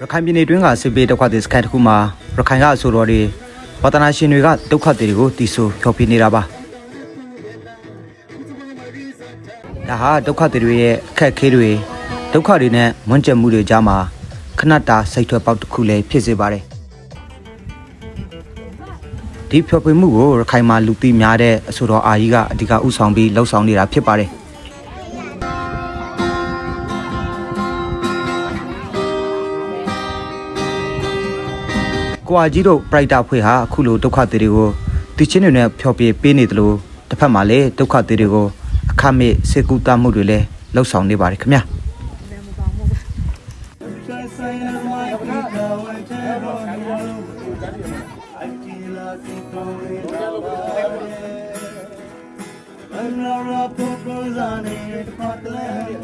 ရခိုင်ပြည်နယ်တွင်းကစစ်ပေးဒုက္ခသည်စခန်းတစ်ခုမှာရခိုင်ကအဆိုတော်တွေဝါသနာရှင်တွေကဒုက္ခသည်တွေကိုတီဆိုဖျော်ဖြေနေတာပါဒါဟာဒုက္ခသည်တွေရဲ့အခက်အခဲတွေဒုက္ခတွေနဲ့မွန်းကျက်မှုတွေကြားမှာခဏတာစိတ်ထွက်ပေါက်တစ်ခုလည်းဖြစ်စေပါတယ်ဒီဖျော်ဖြေမှုကိုရခိုင်မှာလူသိများတဲ့အဆိုတော်အာကြီးကအဓိကဥဆောင်ပြီးလှုပ်ဆောင်နေတာဖြစ်ပါတယ် ကိုအာကြီးတို့ပရိုက်တာဖွဲ့ဟာအခုလိုဒုက္ခသည်တွေကိုတီချင်းတွေနဲ့ဖျော်ပြပေးနေတယ်လို့တစ်ဖက်မှာလည်းဒုက္ခသည်တွေကိုအခမဲ့စေကူတာမှုတွေလည်းလှုပ်ဆောင်နေပါတယ်ခင်ဗျာ Another purpose on it, but let I'll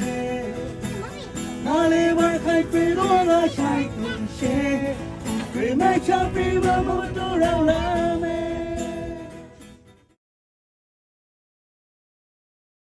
Na le ba khai pe ro ga shai tu she Pre ma cha pre ma mo to ra la me